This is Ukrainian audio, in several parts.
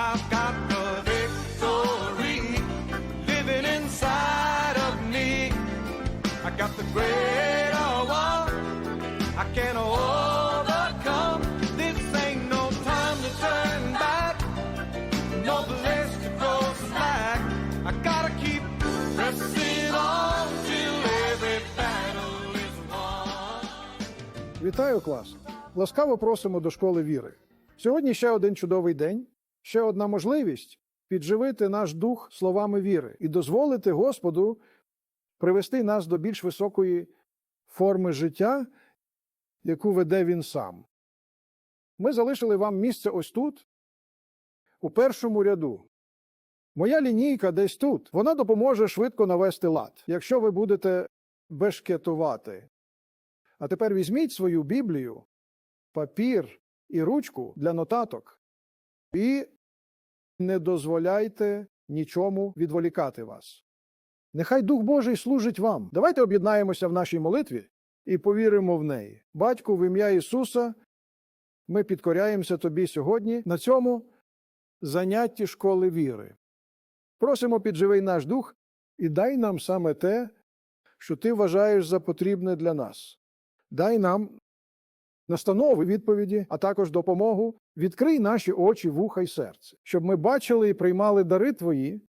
I've got the victory living inside of me. I got the greater one. I can overcome. This ain't no time to turn back. No place to go slack. I gotta keep pressing on till every battle is won. Вітаю клас! Ласкаво просимо до школи віри. Сьогодні ще один чудовий день, ще одна можливість підживити наш дух словами віри і дозволити Господу привести нас до більш високої форми життя, яку веде він сам. Ми залишили вам місце ось тут, у першому ряду. Моя лінійка десь тут. Вона допоможе швидко навести лад, якщо ви будете бешкетувати. А тепер візьміть свою Біблію, папір і ручку для нотаток і не дозволяйте нічому відволікати вас. Нехай Дух Божий служить вам. Давайте об'єднаємося в нашій молитві і повіримо в неї. Батьку, в ім'я Ісуса, ми підкоряємося Тобі сьогодні на цьому занятті школи віри. Просимо підживий наш дух і дай нам саме те, що ти вважаєш за потрібне для нас. Дай нам настанови відповіді, а також допомогу. Відкрий наші очі, вуха й серце, щоб ми бачили і приймали дари Твої,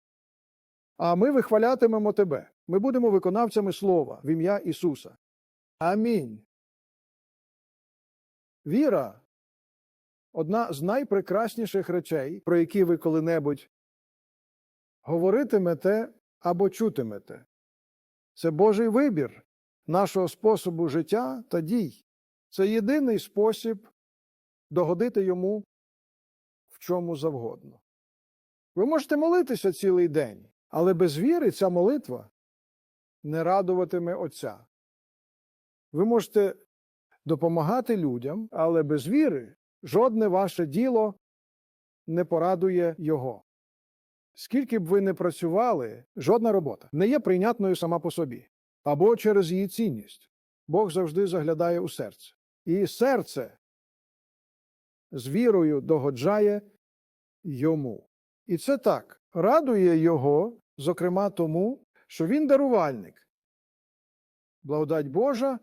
а ми вихвалятимемо Тебе. Ми будемо виконавцями Слова в ім'я Ісуса. Амінь. Віра одна з найпрекрасніших речей, про які ви коли-небудь говоритимете або чутимете. Це Божий вибір нашого способу життя та дій. Це єдиний спосіб догодити йому в чому завгодно. Ви можете молитися цілий день, але без віри ця молитва не радуватиме Отця. Ви можете допомагати людям, але без віри жодне ваше діло не порадує Його. Скільки б ви не працювали, жодна робота не є прийнятною сама по собі або через її цінність. Бог завжди заглядає у серце. І серце з вірою догоджає йому. І це так радує його, зокрема тому, що він дарувальник. Благодать Божа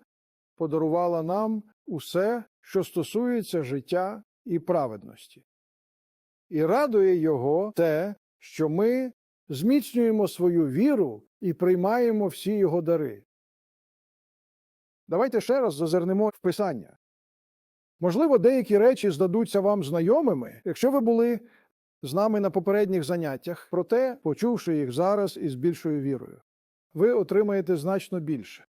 подарувала нам усе, що стосується життя і праведності. І радує його те, що ми зміцнюємо свою віру і приймаємо всі його дари. Давайте ще раз зазирнемо в Писання. Можливо, деякі речі здадуться вам знайомими, якщо ви були з нами на попередніх заняттях, проте, почувши їх зараз із більшою вірою, ви отримаєте значно більше.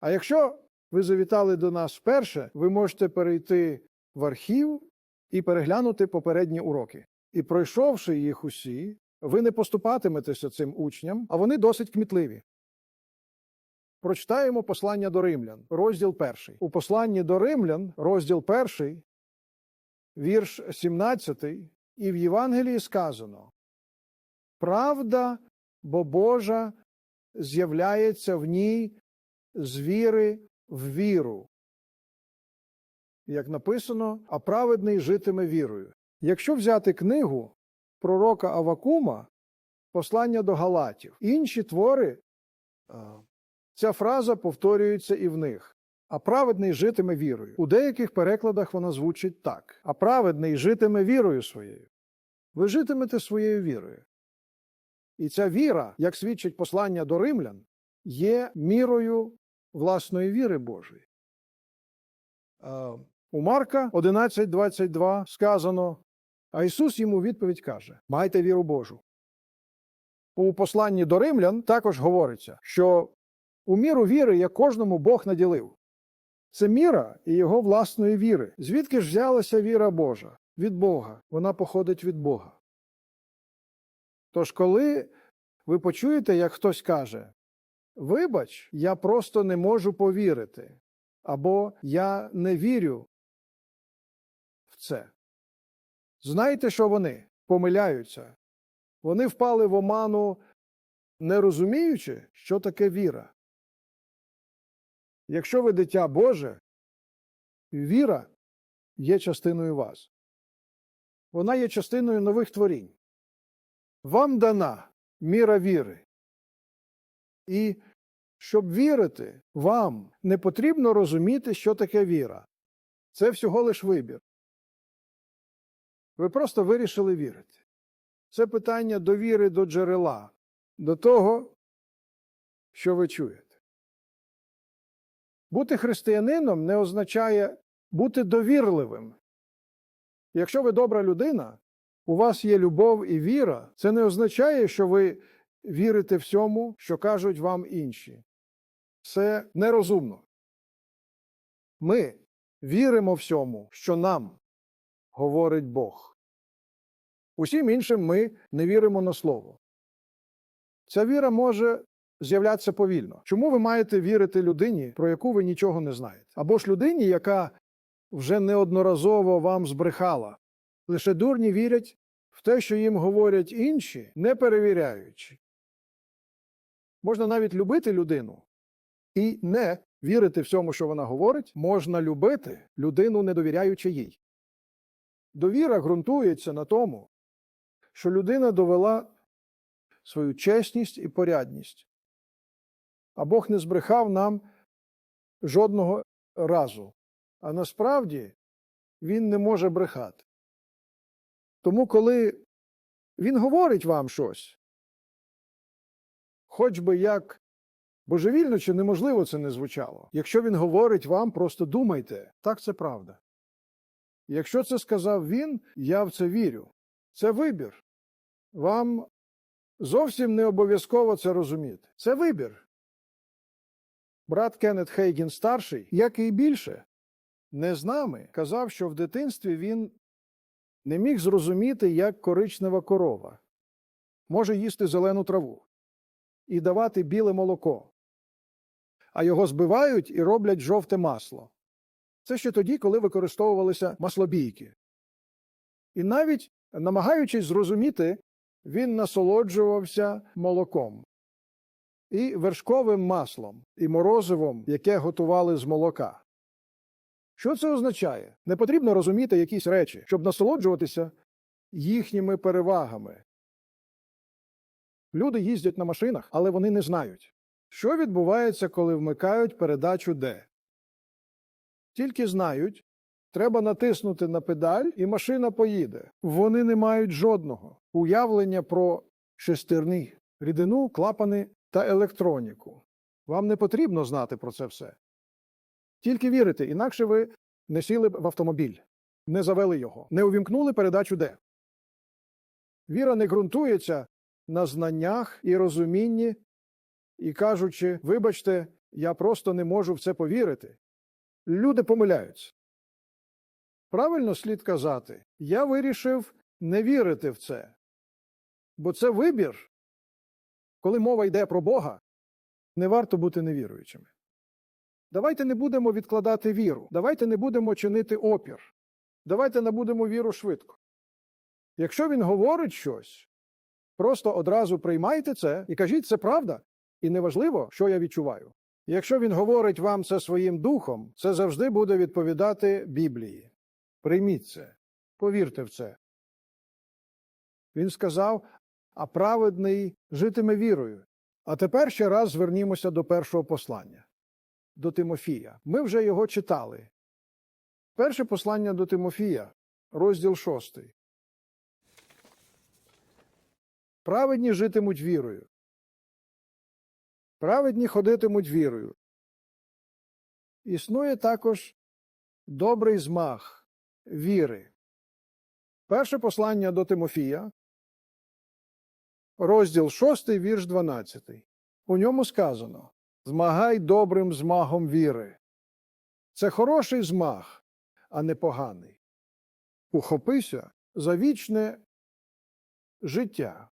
А якщо ви завітали до нас вперше, ви можете перейти в архів і переглянути попередні уроки. І пройшовши їх усі, ви не поступатиметеся цим учням, а вони досить кмітливі. Прочитаємо послання до римлян, розділ перший. У посланні до римлян, розділ перший, вірш 17, і в Євангелії сказано: Правда, бо Божа з'являється в ній з віри в віру. Як написано, а праведний житиме вірою. Якщо взяти книгу пророка Авакума, послання до Галатів, інші твори, ця фраза повторюється і в них. А праведний житиме вірою. У деяких перекладах вона звучить так: а праведний житиме вірою своєю. Ви житимете своєю вірою. І ця віра, як свідчить послання до римлян, є мірою власної віри Божої. У Марка 11.22 сказано, а Ісус йому відповідь каже: Майте віру Божу. У посланні до римлян також говориться, що у міру віри я кожному Бог наділив. Це міра і його власної віри. Звідки ж взялася віра Божа? Від Бога. Вона походить від Бога. Тож, коли ви почуєте, як хтось каже: Вибач, я просто не можу повірити, або я не вірю в це. Знаєте, що вони помиляються? Вони впали в оману, не розуміючи, що таке віра. Якщо ви дитя Боже, віра є частиною вас. Вона є частиною нових творінь. Вам дана міра віри. І щоб вірити, вам не потрібно розуміти, що таке віра. Це всього лиш вибір. Ви просто вирішили вірити. Це питання довіри до джерела, до того, що ви чуєте. Бути християнином не означає бути довірливим. Якщо ви добра людина, у вас є любов і віра, це не означає, що ви вірите всьому, що кажуть вам інші. Це нерозумно. Ми віримо всьому, що нам говорить Бог. Усім іншим ми не віримо на слово. Ця віра може з'являтися повільно. Чому ви маєте вірити людині, про яку ви нічого не знаєте? Або ж людині, яка вже неодноразово вам збрехала. Лише дурні вірять в те, що їм говорять інші, не перевіряючи. Можна навіть любити людину і не вірити всьому, що вона говорить, можна любити людину, не довіряючи їй. Довіра ґрунтується на тому, що людина довела свою чесність і порядність. А Бог не збрехав нам жодного разу. А насправді він не може брехати. Тому, коли він говорить вам щось, хоч би як божевільно чи неможливо це не звучало, якщо він говорить вам, просто думайте, так це правда. Якщо це сказав він, я в це вірю. Це вибір. Вам зовсім не обов'язково це розуміти. Це вибір. Брат Кеннет Хейгін старший, як і більше, не з нами, казав, що в дитинстві він не міг зрозуміти, як коричнева корова може їсти зелену траву і давати біле молоко, а його збивають і роблять жовте масло. Це ще тоді, коли використовувалися маслобійки. І навіть намагаючись зрозуміти, він насолоджувався молоком і вершковим маслом, і морозивом, яке готували з молока. Що це означає? Не потрібно розуміти якісь речі, щоб насолоджуватися їхніми перевагами. Люди їздять на машинах, але вони не знають, що відбувається, коли вмикають передачу Д. Тільки знають, треба натиснути на педаль, і машина поїде. Вони не мають жодного уявлення про шестерні, рідину, клапани та електроніку. Вам не потрібно знати про це все. Тільки вірите, інакше ви не сіли б в автомобіль, не завели його, не увімкнули передачу Д. Віра не ґрунтується на знаннях і розумінні, і кажучи, вибачте, я просто не можу в це повірити. Люди помиляються. Правильно слід казати, я вирішив не вірити в це. Бо це вибір. Коли мова йде про Бога, не варто бути невіруючими. Давайте не будемо відкладати віру. Давайте не будемо чинити опір. Давайте набудемо віру швидко. Якщо він говорить щось, просто одразу приймайте це і кажіть, це правда, і неважливо, що я відчуваю. Якщо він говорить вам це своїм духом, це завжди буде відповідати Біблії. Прийміть це, повірте в це. Він сказав, а праведний житиме вірою. А тепер ще раз звернімося до першого послання до Тимофія. Ми вже його читали. Перше послання до Тимофія, розділ 6. Праведні житимуть вірою. Праведні ходитимуть вірою. Існує також добрий змах віри. Перше послання до Тимофія, розділ 6, вірш 12. У ньому сказано Змагай добрим змагом віри. Це хороший змаг, а не поганий. Ухопися за вічне життя.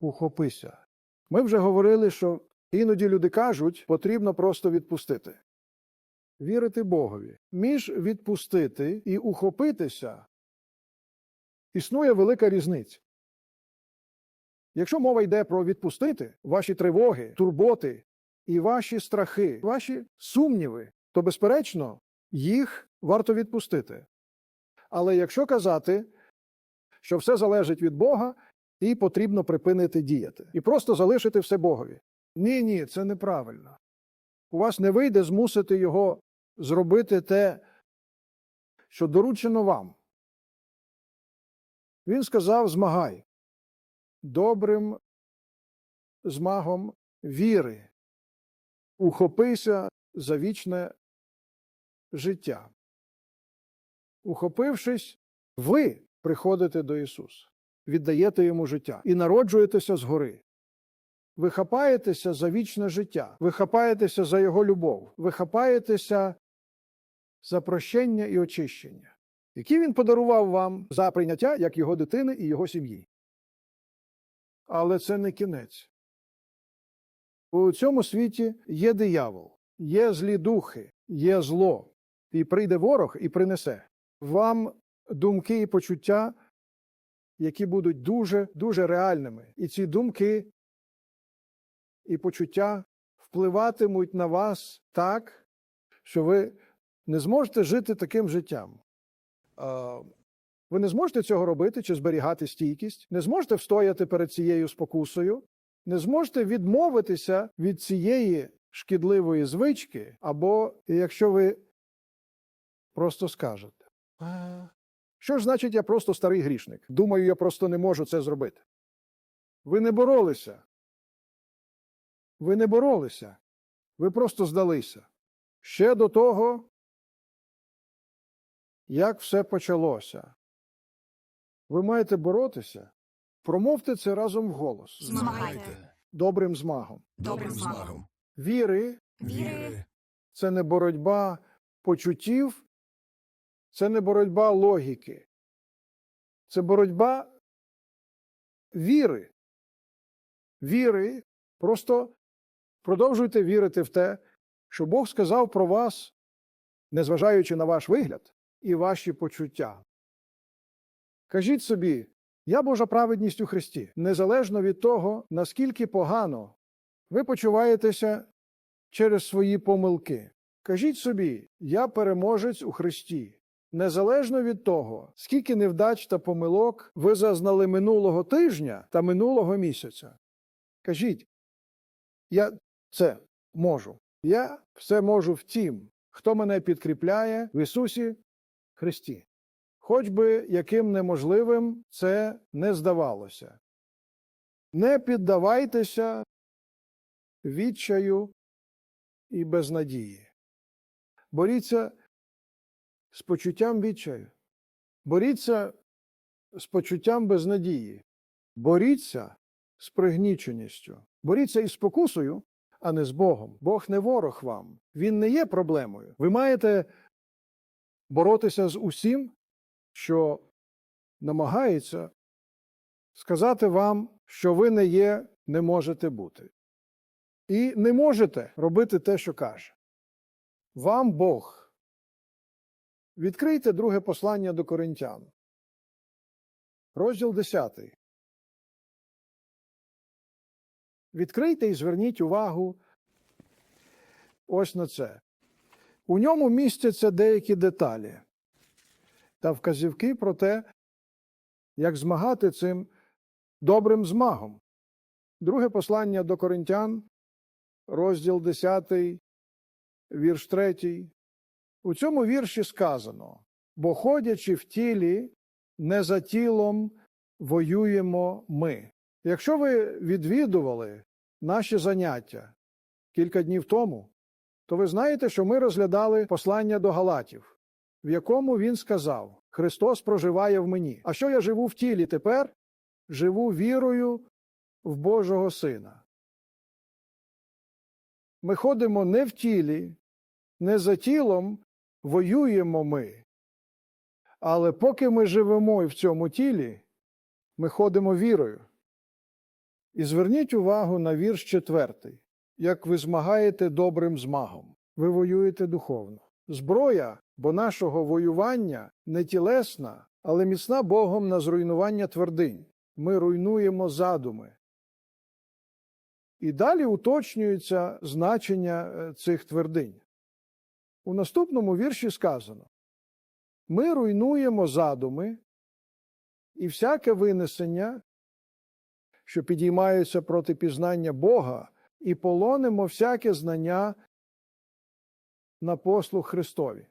Ухопися. Ми вже говорили, що іноді люди кажуть, потрібно просто відпустити. Вірити Богові. Між відпустити і ухопитися існує велика різниця. Якщо мова йде про відпустити ваші тривоги, турботи і ваші страхи, ваші сумніви, то, безперечно, їх варто відпустити. Але якщо казати, що все залежить від Бога, і потрібно припинити діяти, і просто залишити все Богові. Ні, ні, це неправильно. У вас не вийде змусити його зробити те, що доручено вам. Він сказав: змагай добрим змагом віри, ухопися за вічне життя. Ухопившись, ви приходите до Ісуса, віддаєте йому життя і народжуєтеся згори. Ви хапаєтеся за вічне життя, ви хапаєтеся за Його любов, ви хапаєтеся за прощення і очищення, які він подарував вам за прийняття як його дитини і його сім'ї. Але це не кінець. У цьому світі є диявол, є злі духи, є зло, і прийде ворог і принесе вам думки і почуття, які будуть дуже дуже реальними. І ці думки і почуття впливатимуть на вас так, що ви не зможете жити таким життям. Е, Ви не зможете цього робити чи зберігати стійкість, не зможете встояти перед цією спокусою, не зможете відмовитися від цієї шкідливої звички, або якщо ви просто скажете. Що ж значить, я просто старий грішник? Думаю, я просто не можу це зробити. Ви не боролися. Ви не боролися. Ви просто здалися. Ще до того, як все почалося. Ви маєте боротися. Промовте це разом вголос. Змагайте Добрим змагом. добрим змагом Віри віри, це не боротьба почуттів, це не боротьба логіки. Це боротьба віри. Віри. Просто продовжуйте вірити в те, що Бог сказав про вас, незважаючи на ваш вигляд і ваші почуття. Кажіть собі, я Божа праведність у Христі, незалежно від того, наскільки погано ви почуваєтеся через свої помилки. Кажіть собі, я переможець у Христі. Незалежно від того, скільки невдач та помилок ви зазнали минулого тижня та минулого місяця. Кажіть, я це можу. Я все можу в тім, хто мене підкріпляє в Ісусі Христі. Хоч би яким неможливим це не здавалося. Не піддавайтеся відчаю і безнадії. Боріться з почуттям відчаю. Боріться з почуттям безнадії. Боріться з пригніченістю. Боріться із спокусою, а не з Богом. Бог не ворог вам. Він не є проблемою. Ви маєте боротися з усім, що намагається сказати вам, що ви не є, не можете бути. І не можете робити те, що каже. Вам Бог. Відкрийте друге послання до Коринтян. Розділ 10. Відкрийте і зверніть увагу ось на це. У ньому містяться деякі деталі та вказівки про те, як змагати цим добрим змагом. Друге послання до Коринтян, розділ 10, вірш 3. У цьому вірші сказано: бо ходячи в тілі, не за тілом воюємо ми. Якщо ви відвідували наші заняття кілька днів тому, то ви знаєте, що ми розглядали послання до Галатів, в якому він сказав: Христос проживає в мені. А що я живу в тілі тепер? Живу вірою в Божого Сина. Ми ходимо не в тілі, не за тілом воюємо ми. Але поки ми живемо і в цьому тілі, ми ходимо вірою. І зверніть увагу на вірш четвертий. Як ви змагаєте добрим змагом, ви воюєте духовно. Зброя, бо нашого воювання не тілесна, але міцна Богом на зруйнування твердинь. Ми руйнуємо задуми. І далі уточнюється значення е, цих твердинь. У наступному вірші сказано: ми руйнуємо задуми і всяке винесення, що підіймається проти пізнання Бога, і полонимо всяке знання на послуг Христові.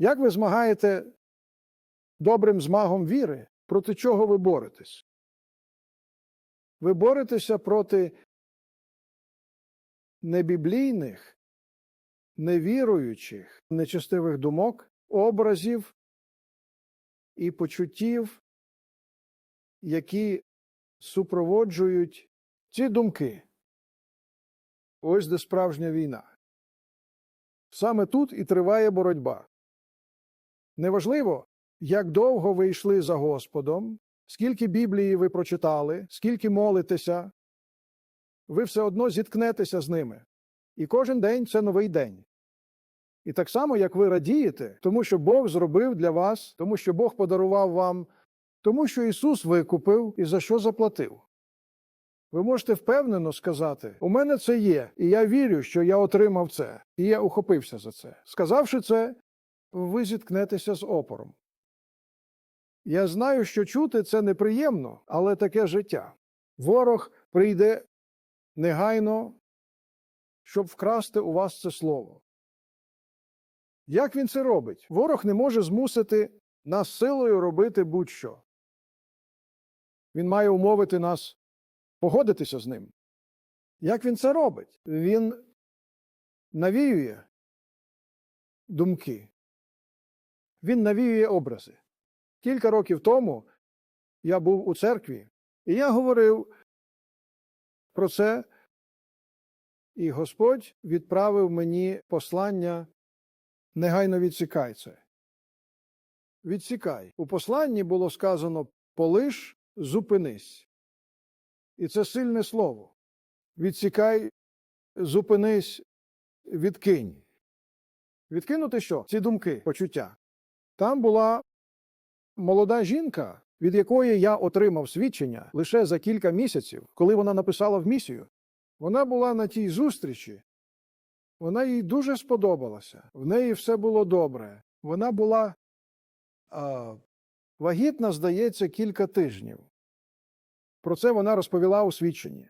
Як ви змагаєте добрим змагом віри, проти чого ви боретесь? Ви боретеся проти небіблійних, невіруючих, нечестивих думок, образів і почуттів, які супроводжують ці думки. Ось де справжня війна. Саме тут і триває боротьба. Неважливо, як довго ви йшли за Господом, скільки Біблії ви прочитали, скільки молитеся, ви все одно зіткнетеся з ними. І кожен день це новий день. І так само, як ви радієте, тому що Бог зробив для вас, тому що Бог подарував вам, тому що Ісус викупив і за що заплатив. Ви можете впевнено сказати: у мене це є, і я вірю, що я отримав це, і я ухопився за це. Сказавши це, ви зіткнетеся з опором. Я знаю, що чути це неприємно, але таке життя. Ворог прийде негайно, щоб вкрасти у вас це слово. Як він це робить? Ворог не може змусити нас силою робити будь-що. Він має умовити нас погодитися з ним. Як він це робить? Він навіює думки, він навіює образи. Кілька років тому я був у церкві, і я говорив про це, і Господь відправив мені послання негайно відсікай це. Відсікай. У посланні було сказано полиш, зупинись. І це сильне слово. Відсікай, зупинись, відкинь. Відкинути що? Ці думки, почуття. Там була молода жінка, від якої я отримав свідчення лише за кілька місяців, коли вона написала в місію. Вона була на тій зустрічі, вона їй дуже сподобалася. В неї все було добре. Вона була а, вагітна, здається, кілька тижнів. Про це вона розповіла у свідченні.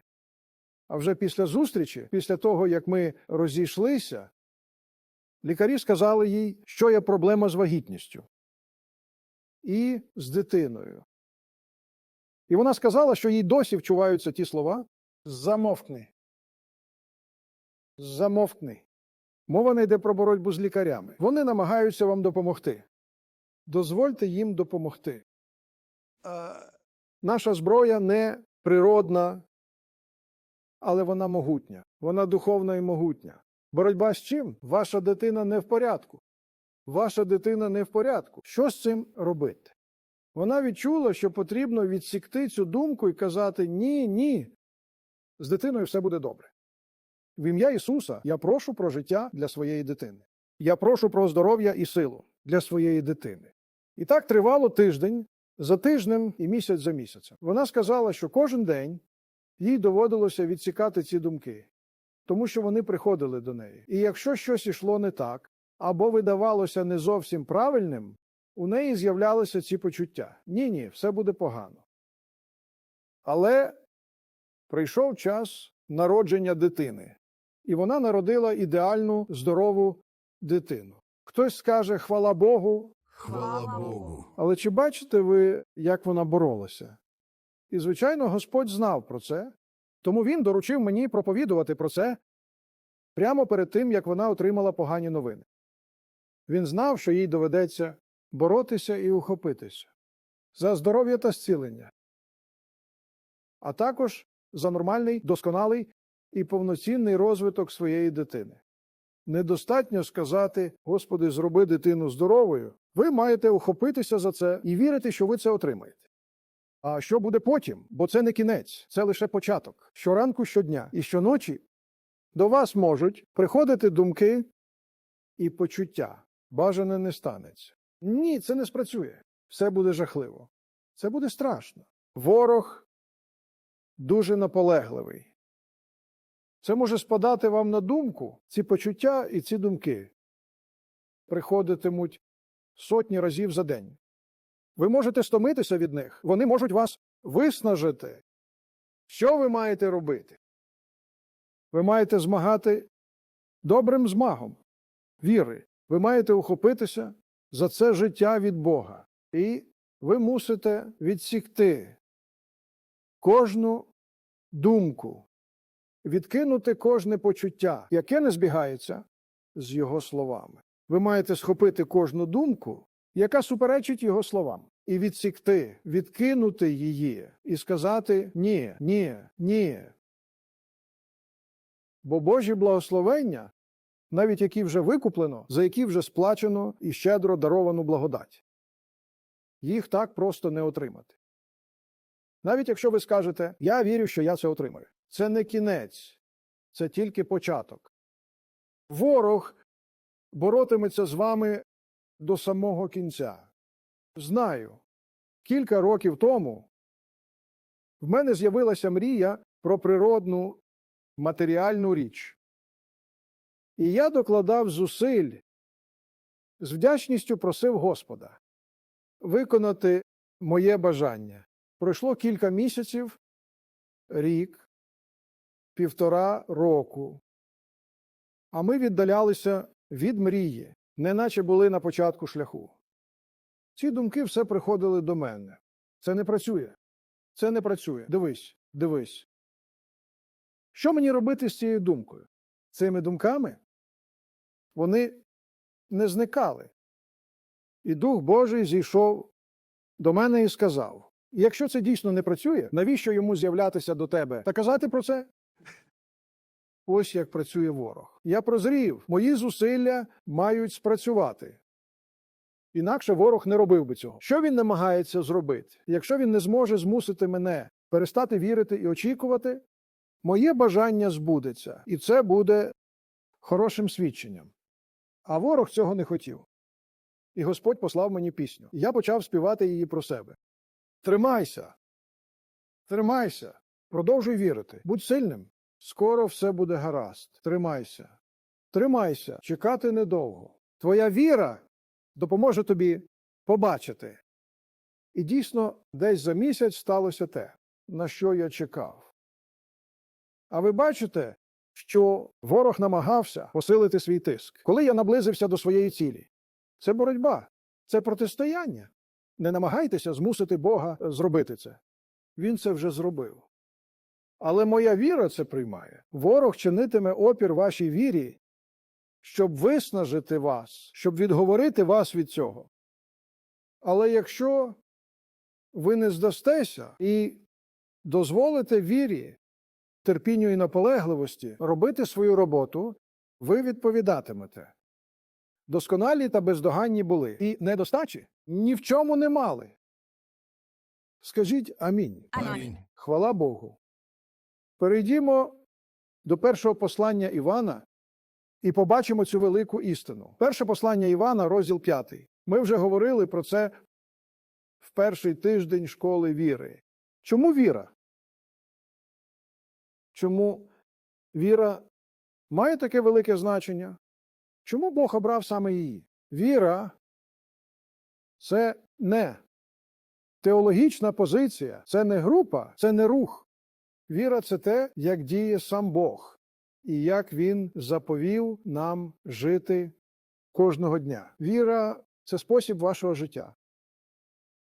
А вже після зустрічі, після того, як ми розійшлися, лікарі сказали їй, що є проблема з вагітністю і з дитиною. І вона сказала, що їй досі вчуваються ті слова замовкни. Замовкни. Мова не йде про боротьбу з лікарями. Вони намагаються вам допомогти. Дозвольте їм допомогти. Наша зброя не природна, але вона могутня. Вона духовна і могутня. Боротьба з чим? Ваша дитина не в порядку. Ваша дитина не в порядку. Що з цим робити? Вона відчула, що потрібно відсікти цю думку і казати ні, ні. З дитиною все буде добре. В ім'я Ісуса я прошу про життя для своєї дитини. Я прошу про здоров'я і силу для своєї дитини. І так тривало тиждень за тижнем і місяць за місяцем. Вона сказала, що кожен день їй доводилося відсікати ці думки, тому що вони приходили до неї. І якщо щось ішло не так, або видавалося не зовсім правильним, у неї з'являлися ці почуття. Ні, ні, все буде погано. Але прийшов час народження дитини, і вона народила ідеальну здорову дитину. Хтось скаже хвала Богу, Хвала Богу. але чи бачите ви, як вона боролася? І, звичайно, Господь знав про це, тому він доручив мені проповідувати про це прямо перед тим, як вона отримала погані новини. Він знав, що їй доведеться боротися і ухопитися за здоров'я та зцілення, а також за нормальний, досконалий і повноцінний розвиток своєї дитини. Недостатньо сказати, Господи, зроби дитину здоровою. Ви маєте ухопитися за це і вірити, що ви це отримаєте. А що буде потім? Бо це не кінець, це лише початок. Щоранку, щодня і щоночі до вас можуть приходити думки і почуття. Бажане не станеться. Ні, це не спрацює. Все буде жахливо. Це буде страшно. Ворог дуже наполегливий. Це може спадати вам на думку, ці почуття і ці думки приходитимуть сотні разів за день. Ви можете стомитися від них, вони можуть вас виснажити. Що ви маєте робити? Ви маєте змагати добрим змагом віри. Ви маєте ухопитися за це життя від Бога. І ви мусите відсікти кожну думку, відкинути кожне почуття, яке не збігається з його словами. Ви маєте схопити кожну думку, яка суперечить його словам, і відсікти, відкинути її і сказати ні, ні, ні. Бо Божі благословення, навіть які вже викуплено, за які вже сплачено і щедро даровану благодать, їх так просто не отримати. Навіть якщо ви скажете, я вірю, що я це отримаю. Це не кінець, це тільки початок. Ворог боротиметься з вами до самого кінця. Знаю, кілька років тому в мене з'явилася мрія про природну матеріальну річ. І я докладав зусиль, з вдячністю просив Господа виконати моє бажання. Пройшло кілька місяців, рік, півтора року. А ми віддалялися від мрії, неначе були на початку шляху. Ці думки все приходили до мене. Це не працює. Це не працює. Дивись, дивись. Що мені робити з цією думкою? Цими думками вони не зникали. І Дух Божий зійшов до мене і сказав: якщо це дійсно не працює, навіщо йому з'являтися до тебе та казати про це? Ось як працює ворог. Я прозрів, мої зусилля мають спрацювати. Інакше ворог не робив би цього. Що він намагається зробити? Якщо він не зможе змусити мене перестати вірити і очікувати, моє бажання збудеться, і це буде хорошим свідченням. А ворог цього не хотів. І Господь послав мені пісню. Я почав співати її про себе. Тримайся, тримайся, продовжуй вірити, будь сильним. Скоро все буде гаразд. Тримайся, тримайся, чекати недовго. Твоя віра допоможе тобі побачити. І дійсно, десь за місяць сталося те, на що я чекав. А ви бачите, що ворог намагався посилити свій тиск, коли я наблизився до своєї цілі. Це боротьба, це протистояння. Не намагайтеся змусити Бога зробити це. Він це вже зробив. Але моя віра це приймає. Ворог чинитиме опір вашій вірі, щоб виснажити вас, щоб відговорити вас від цього. Але якщо ви не здастеся і дозволите вірі, терпінню і наполегливості робити свою роботу, ви відповідатимете. Досконалі та бездоганні були, і недостачі ні в чому не мали. Скажіть амінь. Амінь. Хвала Богу. Перейдімо до першого послання Івана і побачимо цю велику істину. Перше послання Івана, розділ 5. Ми вже говорили про це в перший тиждень школи віри. Чому віра? Чому віра має таке велике значення? Чому Бог обрав саме її? Віра це не теологічна позиція, це не група, це не рух. Віра це те, як діє сам Бог, і як Він заповів нам жити кожного дня. Віра це спосіб вашого життя.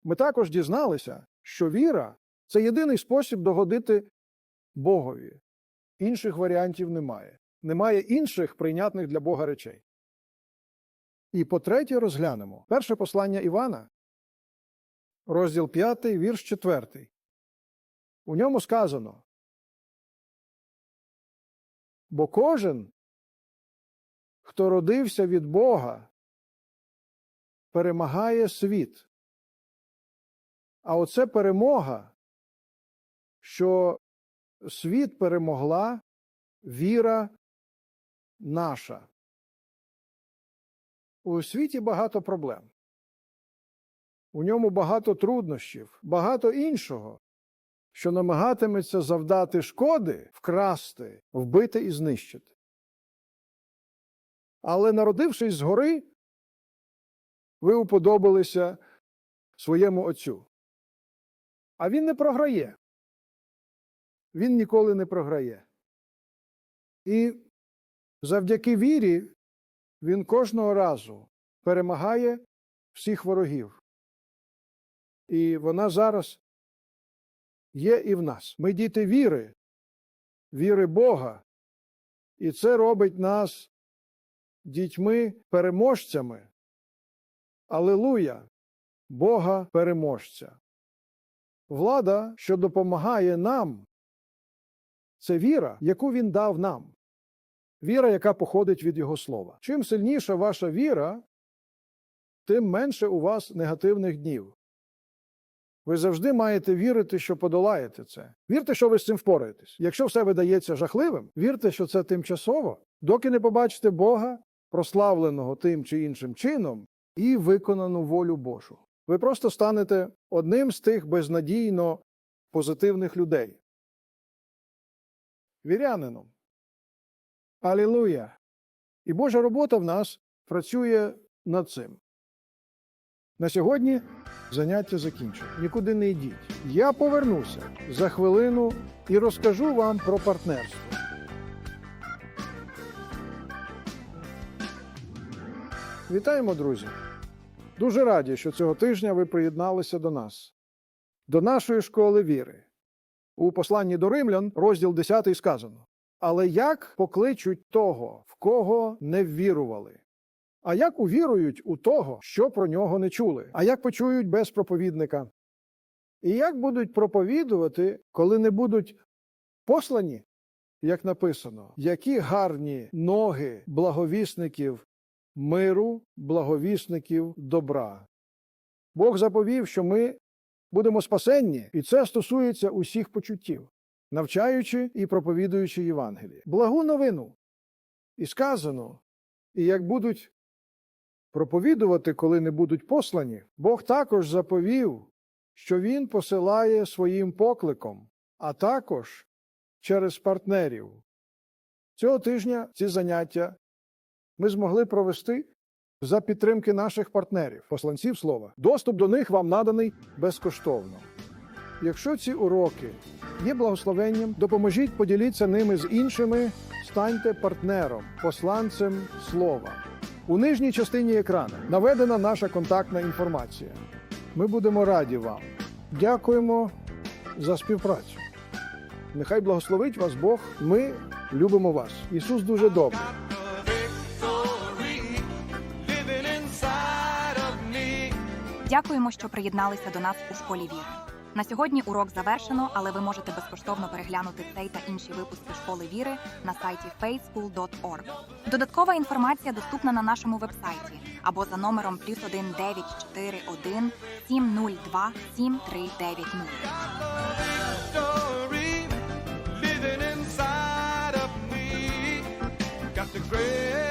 Ми також дізналися, що віра це єдиний спосіб догодити Богові. Інших варіантів немає. Немає інших прийнятних для Бога речей. І по третє розглянемо перше послання Івана, розділ 5, вірш 4. У ньому сказано: Бо кожен, хто родився від Бога, перемагає світ. А оце перемога, що світ перемогла віра наша. У світі багато проблем. У ньому багато труднощів, багато іншого, що намагатиметься завдати шкоди, вкрасти, вбити і знищити. Але народившись згори, ви уподобалися своєму отцю. А він не програє. Він ніколи не програє. І завдяки вірі він кожного разу перемагає всіх ворогів. І вона зараз є і в нас. Ми діти віри, віри Бога, і це робить нас дітьми-переможцями. Алилуя! Бога переможця. Влада, що допомагає нам, це віра, яку він дав нам. Віра, яка походить від Його слова. Чим сильніша ваша віра, тим менше у вас негативних днів. Ви завжди маєте вірити, що подолаєте це. Вірте, що ви з цим впораєтесь. Якщо все видається жахливим, вірте, що це тимчасово, доки не побачите Бога, прославленого тим чи іншим чином, і виконану волю Божу. Ви просто станете одним з тих безнадійно позитивних людей. Вірянином. Алілуя! І Божа робота в нас працює над цим. На сьогодні заняття закінчено. Нікуди не йдіть. Я повернуся за хвилину і розкажу вам про партнерство. Вітаємо, друзі! Дуже раді, що цього тижня ви приєдналися до нас, до нашої школи віри. У посланні до римлян, розділ 10 сказано: Але як покличуть того, в кого не ввірували? А як увірують у того, що про нього не чули? А як почують без проповідника? І як будуть проповідувати, коли не будуть послані, як написано, які гарні ноги благовісників миру, благовісників добра. Бог заповів, що ми будемо спасенні, і це стосується усіх почуттів, навчаючи і проповідуючи Євангеліє. Благу новину. І сказано, і як будуть проповідувати, коли не будуть послані, Бог також заповів, що Він посилає своїм покликом, а також через партнерів. Цього тижня ці заняття ми змогли провести за підтримки наших партнерів, посланців слова. Доступ до них вам наданий безкоштовно. Якщо ці уроки є благословенням, допоможіть поділіться ними з іншими, станьте партнером, посланцем слова. У нижній частині екрану наведена наша контактна інформація. Ми будемо раді вам. Дякуємо за співпрацю. Нехай благословить вас Бог. Ми любимо вас. Ісус дуже me. Дякуємо, що приєдналися до нас у школі віри. На сьогодні урок завершено, але ви можете безкоштовно переглянути цей та інші випуски школи віри на сайті faithschool.org. Додаткова інформація доступна на нашому вебсайті або за номером плюс 1 941 702 7390.